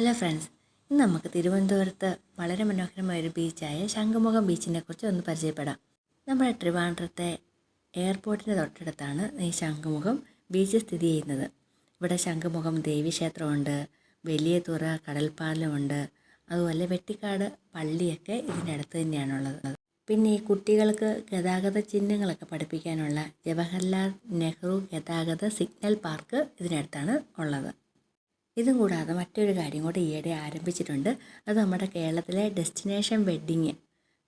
Hello friends ഇന്ന് നമുക്ക് തിരുവനന്തപുരത്ത് വളരെ മനോഹരമായ ഒരു ബീച്ചായ ശംഖുമുഖം ബീച്ചിനെ കുറിച്ച് ഒന്ന് പരിചയപ്പെടാം. നമ്മുടെ ട്രിവാൻഡ്രത്തെ എയർപോർട്ടിന്റെ തൊട്ടടുത്താണ് ഈ ശംഖുമുഖം ബീച്ച് സ്ഥിതി ചെയ്യുന്നത്. ഇവിടെ ശംഖുമുഖം ദേവീക്ഷേത്രമുണ്ട് വലിയ തുറ കടൽപ്പാലമുണ്ട് അതുപോലെ വെട്ടിക്കാട് പള്ളിയൊക്കെ ഇതിന്റെ അടുത്ത് തന്നെയാണുള്ളത്. പിന്നെ ഈ കുട്ടികൾക്ക് ഗതാഗത ചിഹ്നങ്ങളൊക്കെ പഠിപ്പിക്കാനുള്ള ജവഹർലാൽ നെഹ്റു ഗതാഗത സിഗ്നൽ പാർക്ക് ഇതിനടുത്താണ് ഉള്ളത്. ഇതും കൂടാതെ മറ്റൊരു കാര്യം കൂടി ഈയിടെ ആരംഭിച്ചിട്ടുണ്ട്. അത് നമ്മുടെ കേരളത്തിലെ ഡെസ്റ്റിനേഷൻ വെഡ്ഡിങ്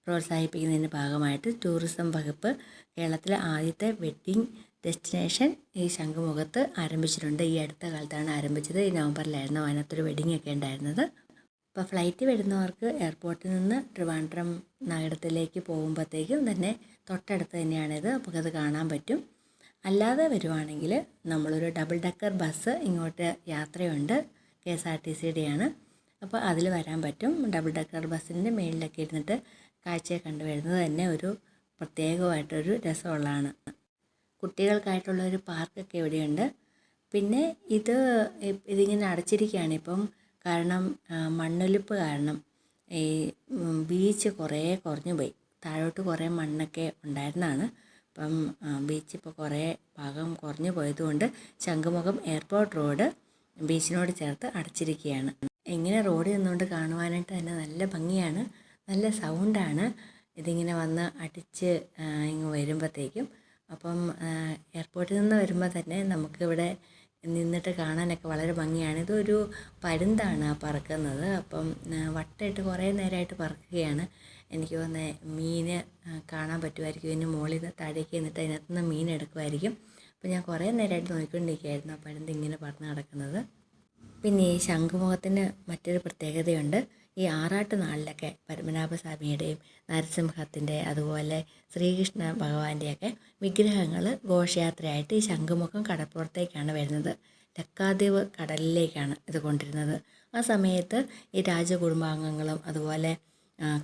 പ്രോത്സാഹിപ്പിക്കുന്നതിന്റെ ഭാഗമായിട്ട് ടൂറിസം വകുപ്പ് കേരളത്തിലെ ആദ്യത്തെ വെഡ്ഡിങ് ഡെസ്റ്റിനേഷൻ ഈ ശംഖുമുഖത്ത് ആരംഭിച്ചിട്ടുണ്ട്. ഈ അടുത്ത കാലത്താണ് ആരംഭിച്ചത്. ഈ നവംബറിലായിരുന്നു അതിനകത്തൊരു വെഡ്ഡിങ് ഒക്കെ ഉണ്ടായിരുന്നത്. അപ്പോൾ ഫ്ലൈറ്റ് വരുന്നവർക്ക് എയർപോർട്ടിൽ നിന്ന് ട്രിവാൻഡ്രം നഗരത്തിലേക്ക് പോകുമ്പോഴത്തേക്കും തന്നെ തൊട്ടടുത്ത് തന്നെയാണിത്. അപ്പോൾ അത് കാണാൻ പറ്റും. അല്ലാതെ വരുവാണെങ്കിൽ നമ്മളൊരു ഡബിൾ ഡക്കർ ബസ് ഇങ്ങോട്ട് യാത്രയുണ്ട്. കെ എസ് ആർ ടി സിയുടെയാണ് അപ്പോൾ അതിൽ വരാൻ പറ്റും. ഡബിൾ ഡക്കർ ബസ്സിന്റെ മേളിലൊക്കെ ഇരുന്നിട്ട് കാഴ്ചയെ കണ്ടു വരുന്നത് തന്നെ ഒരു പ്രത്യേകമായിട്ടൊരു രസമുള്ളതാണ്. കുട്ടികൾക്കായിട്ടുള്ള ഒരു പാർക്കൊക്കെ ഇവിടെയുണ്ട്. പിന്നെ ഇത് ഇതിങ്ങനെ അടച്ചിരിക്കുകയാണ് ഇപ്പം. കാരണം മണ്ണൊലിപ്പ് കാരണം ഈ ബീച്ച് കുറേ കുറഞ്ഞു പോയി താഴോട്ട് കുറേ മണ്ണൊക്കെ ഉണ്ടായിരുന്നതാണ്. അപ്പം ബീച്ച് ഇപ്പോൾ കുറേ ഭാഗം കുറഞ്ഞു പോയതുകൊണ്ട് ശംഖുമുഖം എയർപോർട്ട് റോഡ് ബീച്ചിനോട് ചേർത്ത് അടച്ചിരിക്കുകയാണ്. ഇങ്ങനെ റോഡ് നിന്നുകൊണ്ട് കാണുവാനായിട്ട് തന്നെ നല്ല ഭംഗിയാണ് നല്ല സൗണ്ടാണ്. ഇതിങ്ങനെ വന്ന് അടിച്ച് ഇങ്ങ് വരുമ്പോഴത്തേക്കും അപ്പം എയർപോർട്ടിൽ നിന്ന് വരുമ്പോൾ തന്നെ നമുക്കിവിടെ നിന്നിട്ട് കാണാനൊക്കെ വളരെ ഭംഗിയാണ്. ഇതൊരു പരുന്താണ് ആ പറക്കുന്നത്. അപ്പം വട്ടയിട്ട് കുറേ നേരമായിട്ട് പറക്കുകയാണ്. എനിക്ക് തോന്നുന്നത് മീന് കാണാൻ പറ്റുമായിരിക്കും. ഇതിന് മുകളിൽ നിന്ന് താഴേക്ക് നിന്നിട്ട് അതിനകത്ത് നിന്ന് മീൻ എടുക്കുമായിരിക്കും. അപ്പോൾ ഞാൻ കുറേ നേരമായിട്ട് നോക്കിക്കൊണ്ടിരിക്കുകയായിരുന്നു ആ പരുന്ത് ഇങ്ങനെ പറന്ന് നടക്കുന്നത്. പിന്നെ ഈ ശംഖുമുഖത്തിന് മറ്റൊരു പ്രത്യേകതയുണ്ട്. ഈ ആറാട്ട് നാളിലൊക്കെ പത്മനാഭസ്വാമിയുടെയും നരസിംഹത്തിന്റെ അതുപോലെ ശ്രീകൃഷ്ണ ഭഗവാന്റെയൊക്കെ വിഗ്രഹങ്ങൾ ഘോഷയാത്രയായിട്ട് ഈ ശംഖുമുഖം കടപ്പുറത്തേക്കാണ് വരുന്നത്. ലക്കാദ്വീപ് കടലിലേക്കാണ് ഇത് കൊണ്ടിരുന്നത്. ആ സമയത്ത് ഈ രാജകുടുംബാംഗങ്ങളും അതുപോലെ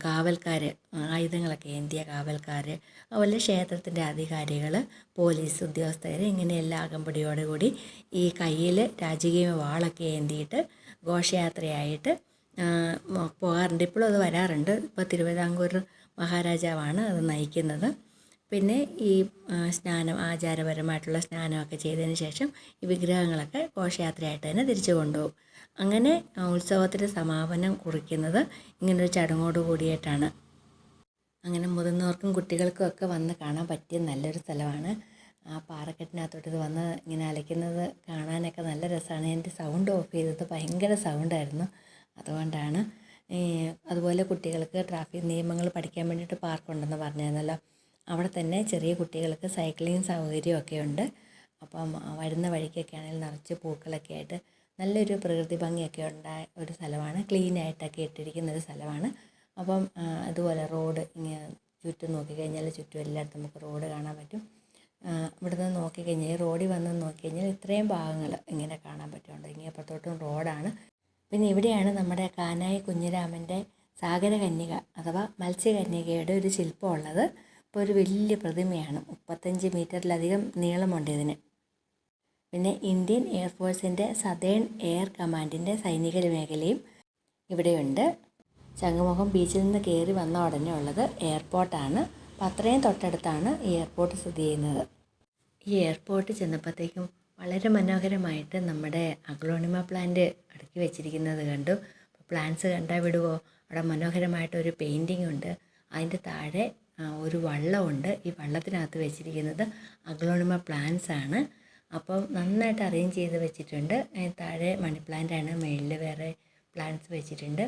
കാവൽക്കാർ ആയുധങ്ങളൊക്കെ ഏന്തിയ കാവൽക്കാർ അതുപോലെ ക്ഷേത്രത്തിന്റെ അധികാരികൾ പോലീസ് ഉദ്യോഗസ്ഥർ ഇങ്ങനെയെല്ലാം അകമ്പടിയോടുകൂടി ഈ കയ്യിൽ രാജകീയ വാളൊക്കെ ഏന്തിയിട്ട് ഘോഷയാത്രയായിട്ട് പോകാറുണ്ട്. ഇപ്പോഴും അത് വരാറുണ്ട്. ഇപ്പോൾ തിരുവിതാംകൂർ മഹാരാജാവാണ് അത് നയിക്കുന്നത്. പിന്നെ ഈ സ്നാനം ആചാരപരമായിട്ടുള്ള സ്നാനമൊക്കെ ചെയ്തതിന് ശേഷം ഈ വിഗ്രഹങ്ങളൊക്കെ ഘോഷയാത്രയായിട്ട് തന്നെ തിരിച്ചു കൊണ്ടുപോകും. അങ്ങനെ ഉത്സവത്തിന്റെ സമാപനം കുറിക്കുന്നത് ഇങ്ങനൊരു ചടങ്ങോട് കൂടിയിട്ടാണ് അങ്ങനെ മുതിർന്നവർക്കും കുട്ടികൾക്കും ഒക്കെ വന്ന് കാണാൻ പറ്റിയ നല്ലൊരു സ്ഥലമാണ്. ആ പാറക്കെട്ടിനകത്തോട്ട് ഇത് വന്ന് ഇങ്ങനെ അലയ്ക്കുന്നത് കാണാനൊക്കെ നല്ല രസമാണ്. എന്റെ സൗണ്ട് ഓഫ് ചെയ്തത് ഭയങ്കര സൗണ്ടായിരുന്നു. അതുകൊണ്ടാണ് അതുപോലെ കുട്ടികൾക്ക് ട്രാഫിക് നിയമങ്ങൾ പഠിക്കാൻ വേണ്ടിയിട്ട് പാർക്കുണ്ടെന്ന് പറഞ്ഞിരുന്നല്ലോ അവിടെ തന്നെ ചെറിയ കുട്ടികൾക്ക് സൈക്ലിംഗ് സൗകര്യമൊക്കെ ഉണ്ട് അപ്പം വരുന്ന വഴിക്കൊക്കെ ആണെങ്കിൽ നിറച്ച് പൂക്കളൊക്കെ ആയിട്ട് നല്ലൊരു പ്രകൃതി ഭംഗിയൊക്കെ ഉണ്ടായ ഒരു സ്ഥലമാണ്. ക്ലീൻ ആയിട്ടൊക്കെ ഇട്ടിരിക്കുന്ന ഒരു സ്ഥലമാണ്. അപ്പം അതുപോലെ റോഡ് ഇങ്ങനെ ചുറ്റും നോക്കിക്കഴിഞ്ഞാൽ ചുറ്റും എല്ലായിടത്തും നമുക്ക് റോഡ് കാണാൻ പറ്റും. ഇവിടുന്ന് നോക്കിക്കഴിഞ്ഞാൽ റോഡിൽ വന്ന് നോക്കിക്കഴിഞ്ഞാൽ ഇത്രയും ഭാഗങ്ങൾ ഇങ്ങനെ കാണാൻ പറ്റുന്നുണ്ട്. ഇങ്ങനെ അപ്പുറത്തോട്ടും റോഡാണ്. പിന്നെ ഇവിടെയാണ് നമ്മുടെ കാനായി കുഞ്ഞിരാമന്റെ സാഗരകന്യക അഥവാ മത്സ്യകന്യകയുടെ ഒരു ശില്പം ഉള്ളത് ഇപ്പോൾ ഒരു വലിയ പ്രതിമയാണ്. മുപ്പത്തഞ്ച് മീറ്ററിലധികം നീളമുണ്ട് ഇതിന്. പിന്നെ ഇന്ത്യൻ എയർഫോഴ്സിന്റെ സതേൺ എയർ കമാൻഡിന്റെ സൈനിക മേഖലയും ഇവിടെയുണ്ട്. ചങ്ങമുഖം ബീച്ചിൽ നിന്ന് കയറി വന്ന ഉടനെ ഉള്ളത് എയർപോർട്ടാണ്. അപ്പം അത്രയും തൊട്ടടുത്താണ് ഈ എയർപോർട്ട് സ്ഥിതി ചെയ്യുന്നത്. ഈ എയർപോർട്ട് ചെന്നപ്പോഴത്തേക്കും വളരെ മനോഹരമായിട്ട് നമ്മുടെ അഗ്ലോണിമ പ്ലാന്റ് അടുക്കി വെച്ചിരിക്കുന്നത് കണ്ടു. പ്ലാന്റ്സ് കണ്ടാൽ വിടുവോ? അവിടെ മനോഹരമായിട്ടൊരു പെയിന്റിംഗ് ഉണ്ട്. അതിന്റെ താഴെ ഒരു വള്ളമുണ്ട്. ഈ വള്ളത്തിനകത്ത് വെച്ചിരിക്കുന്നത് അഗ്ലോണിമ പ്ലാന്റ്സ് ആണ്. അപ്പം നന്നായിട്ട് അറേഞ്ച് ചെയ്ത് വെച്ചിട്ടുണ്ട്. താഴെ മണി പ്ലാന്റ് ആണ്. മേളിൽ വേറെ പ്ലാന്റ്സ് വെച്ചിട്ടുണ്ട്.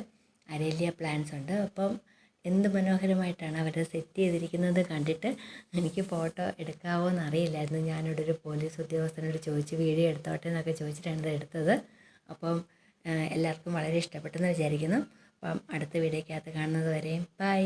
അരേലിയ പ്ലാന്റ്സ് ഉണ്ട്. അപ്പം എന്ത് മനോഹരമായിട്ടാണ് അവർ സെറ്റ് ചെയ്തിരിക്കുന്നത് കണ്ടിട്ട് എനിക്ക് ഫോട്ടോ എടുക്കാവോ എന്നറിയില്ലായിരുന്നു. ഞാനിവിടെ ഒരു പോലീസ് ഉദ്യോഗസ്ഥനോട് ചോദിച്ച് വീഡിയോ എടുത്തോട്ടെ എന്നൊക്കെ ചോദിച്ചിട്ടാണ് ഇത് എടുത്തത്. അപ്പം എല്ലാവർക്കും വളരെ ഇഷ്ടപ്പെട്ടെന്ന് വിചാരിക്കുന്നു. അപ്പം അടുത്ത വീഡിയോക്കകത്ത് കാണുന്നത് വരെയും ബൈ.